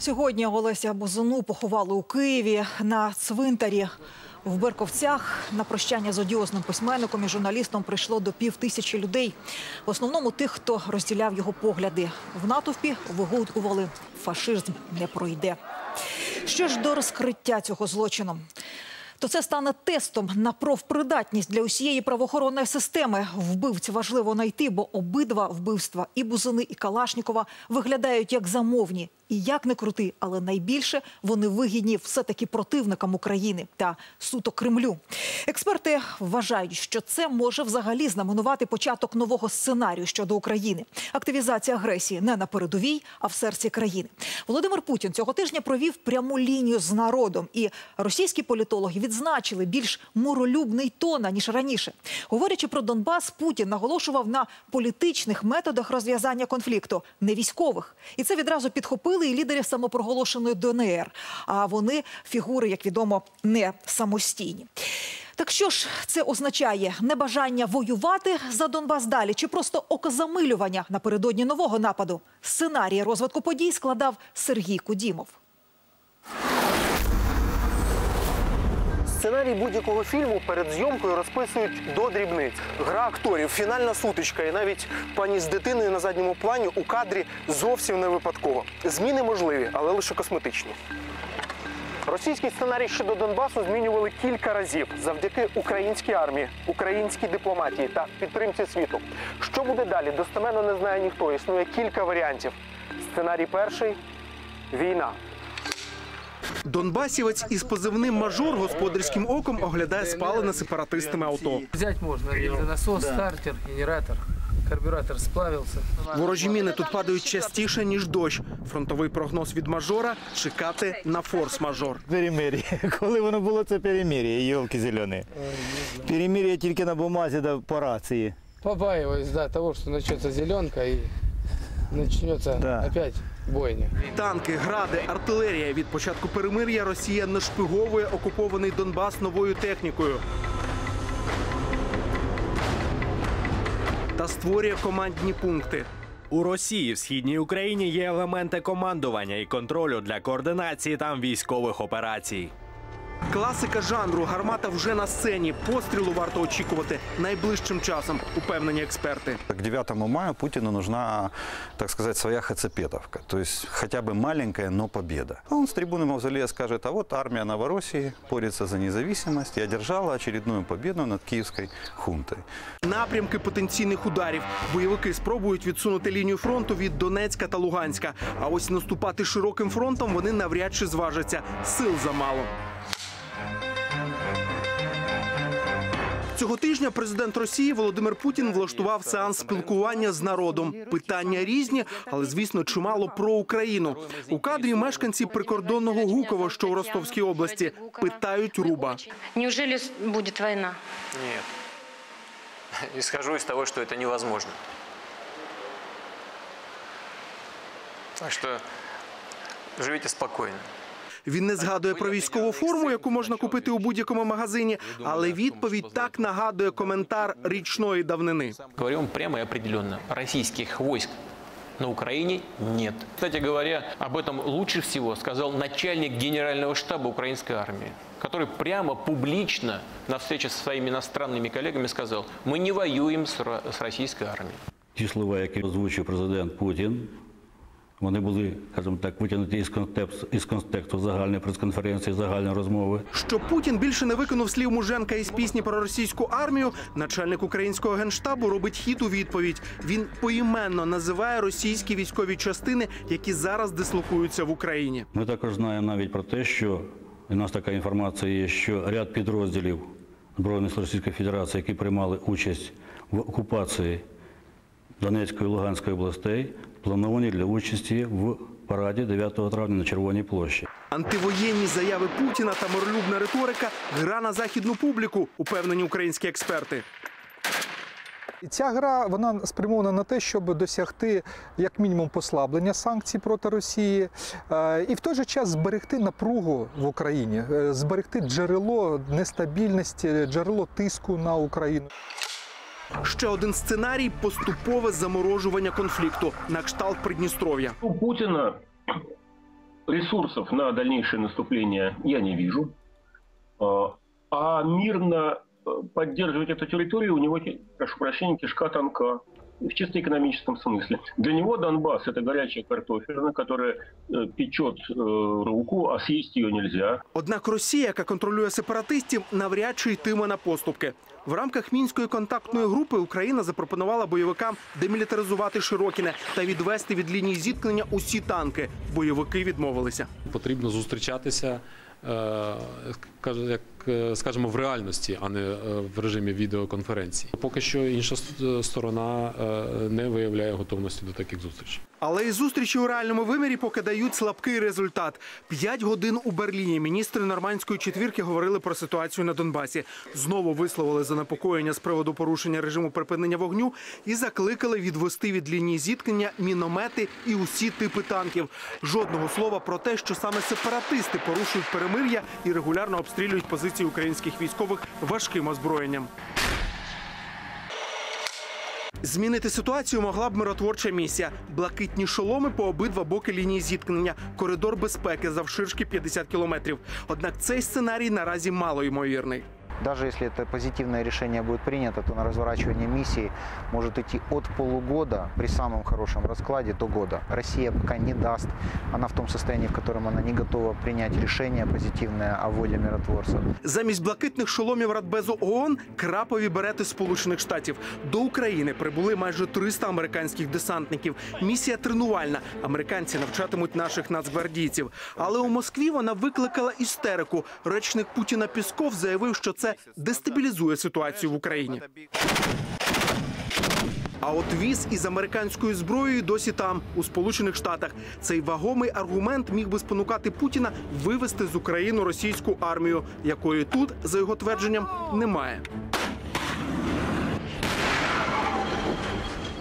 Сьогодні Олеся Бузину поховали у Києві на цвинтарі. В Берковцях на прощання з одіозним письменником і журналістом прийшло до пів тисячі людей. В основному тих, хто розділяв його погляди. В натовпі вигукували «фашизм не пройде». Що ж до розкриття цього злочину? То це стане тестом на профпридатність для усієї правоохоронної системи. Вбивцю важливо знайти, бо обидва вбивства і Бузини, і Калашнікова виглядають як замовні. І як не крути, але найбільше вони вигідні все-таки противникам України та суто Кремлю. Експерти вважають, що це може взагалі знаменувати початок нового сценарію щодо України. Активізація агресії не на передовій, а в серці країни. Володимир Путін цього тижня провів пряму лінію з народом, і російські політологи відзначили більш миролюбний тон, ніж раніше. Говорячи про Донбас, Путін наголошував на політичних методах розв'язання конфлікту, не військових. І це відразу підхопили і лідери самопроголошеної ДНР. А вони фігури, як відомо, не самостійні. Так що ж це означає небажання воювати за Донбас далі, чи просто окозамилювання напередодні нового нападу? Сценарій розвитку подій складав Сергій Кудімов. Сценарій будь-якого фільму перед зйомкою розписують до дрібниць. Гра акторів, фінальна сутичка, і навіть пані з дитиною на задньому плані у кадрі зовсім не випадково. Зміни можливі, але лише косметичні. Російський сценарій щодо Донбасу змінювали кілька разів завдяки українській армії, українській дипломатії та підтримці світу. Що буде далі? Достеменно не знає ніхто. Існує кілька варіантів. Сценарій перший війна. Донбасівець із позивним мажор господарським оком оглядає спалене сепаратистами авто. Взять можно насос, стартер, генератор, карбюратор сплавился. Ворожі міни тут падають частіше ніж дощ. Фронтовий прогноз від мажора чекати на форс-мажор. Перемир'я. Коли воно було це перемир'я, йолки зелені. Перемир'я тільки на бумазі да по рації. Побаиваюсь, да, того, что начнется зеленка и начнется Да. опять бойня. Танки, гради, артилерія. Від початку перемир'я Росія нашпиговує окупований Донбас новою технікою. Та створює командні пункти. У Росії в східній Україні є елементи командування і контролю для координації там військових операцій. Класика жанру гармата вже на сцені. Пострілу варто очікувати найближчим часом, упевнені експерти. К 9 мая Путину нужна, так сказать, своя хацепетовка. То есть хотя бы маленькая, но победа. А Он с трибуны Мавзолея скажет, а вот армия Новороссии борется за независимость и одержала очередную победу над киевской хунтой. Напрямки потенційних ударів. Бойовики спробують відсунути лінію фронту від Донецька та Луганська. А ось наступати широким фронтом вони навряд чи зважаться. Сил замало. Цього тижня президент Росії Володимир Путін влаштував сеанс спілкування з народом. Питання різні, але звісно, чимало про Україну. У кадрі мешканці прикордонного Гуково, що у Ростовській області, питають руба. Неужели с- будет война? Нет. Исхожу из того, что это невозможно. Так что живите спокойно. Він не згадує про військову форму, яку можна купити у будь-якому магазині, але відповідь так нагадує коментар річної давнини. Говорим прямо и определенно. Российских войск на Украине нет. Кстати говоря, об этом лучше всего сказал начальник генерального штаба украинской армии, который прямо публично на встрече со своими иностранными коллегами сказал, мы не воюем с ро- с российской армией. Ті слова, які озвучив президент Путін, вони були, скажімо так, витягнуті із контексту, із контексту загальної прес-конференції, загальної розмови. Що Путін більше не виконав слів Муженка із пісні про російську армію, начальник українського генштабу робить хід у відповідь. Він поіменно називає російські військові частини, які зараз дислокуються в Україні. Ми також знаємо навіть про те, що у нас така інформація є, що ряд підрозділів Збройних сил Російської Федерації, які приймали участь в окупації Донецької і Луганської областей, плановані для участі в параді 9 травня на Червоній площі. Антивоєнні заяви Путіна та миролюбна риторика гра на західну публіку, упевнені українські експерти. І Ця гра вона спрямована на те, щоб досягти як мінімум послаблення санкцій проти Росії, е, і в той же час зберегти напругу в Україні, е, зберегти джерело нестабільності, джерело тиску на Україну. Ще один сценарій поступове заморожування конфлікту на кшталт Придністров'я. У Путіна ресурсов на дальніше наступлення я не вижу. А, мирно э, поддерживать эту территорию у него, прошу прощення, кишка тонка В чисто экономическом смысле. Для него Донбасс – это горячая картофелина, которая э, печет э, руку, а съесть ее нельзя. Однак Росія, яка контролює сепаратистів, навряд чи йтиме на поступки. В рамках мінської контактної групи Україна запропонувала бойовикам демілітаризувати Широкіне та відвести від лінії зіткнення усі танки. Бойовики відмовилися. потрібно зустрічатися, е, каже- як е, скажімо, в реальності, а не е, в режимі відеоконференції. Поки що інша сторона е, не виявляє готовності до таких зустрічей. Але і зустрічі у реальному вимірі поки дають слабкий результат. П'ять годин у Берліні міністри нормандської четвірки говорили про ситуацію на Донбасі. Знову висловили занепокоєння з приводу порушення режиму припинення вогню і закликали відвести від лінії зіткнення міномети і усі типи танків. Жодного слова про те, що саме сепаратисти порушують перемир'я і регулярно обстрілюють позиції українських військових важким озброєнням. Змінити ситуацію могла б миротворча місія. Блакитні шоломи по обидва боки лінії зіткнення, коридор безпеки завширшки 50 кілометрів. Однак цей сценарій наразі мало ймовірний. Даже если это позитивное решение будет принято, то на разворачивание миссии может идти от полугода при самом хорошем раскладе до года. Россия пока не даст. Она в том состоянии, в котором она не готова принять решение позитивное о вводе миротворцев. Замість блакитних шоломів Радбезу ООН – крапові берети Сполучених Штатів. До України прибули майже 300 американських десантників. Місія тренувальна. Американці навчатимуть наших нацгвардійців. Але у Москві вона викликала істерику. Речник Путіна Пісков заявив, що це дестабілізує ситуацію в Україні. А от віз із американською зброєю досі там, у Сполучених Штатах. Цей вагомий аргумент міг би спонукати Путіна вивести з України російську армію, якої тут, за його твердженням, немає.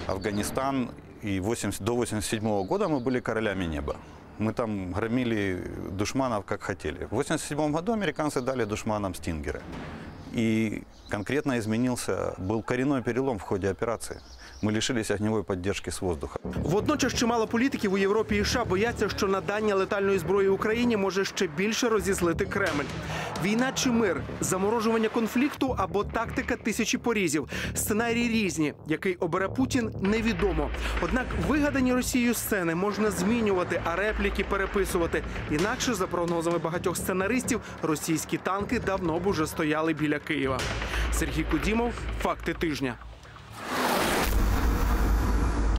Афганистан и 80, до 87 года мы были королями неба. Мы там громили душманов как хотели. В 87 году американцы дали душманам стингеры. И конкретно изменился, был коренной перелом в ходе операции. Ми лишилися огневой поддержки з воздуха. Водночас чимало політиків у Європі і США бояться, що надання летальної зброї Україні може ще більше розізлити Кремль. Війна чи мир, заморожування конфлікту або тактика тисячі порізів. Сценарії різні, який обере Путін, невідомо. Однак вигадані Росією сцени можна змінювати, а репліки переписувати. Інакше, за прогнозами багатьох сценаристів, російські танки давно б уже стояли біля Києва. Сергій Кудімов, факти тижня.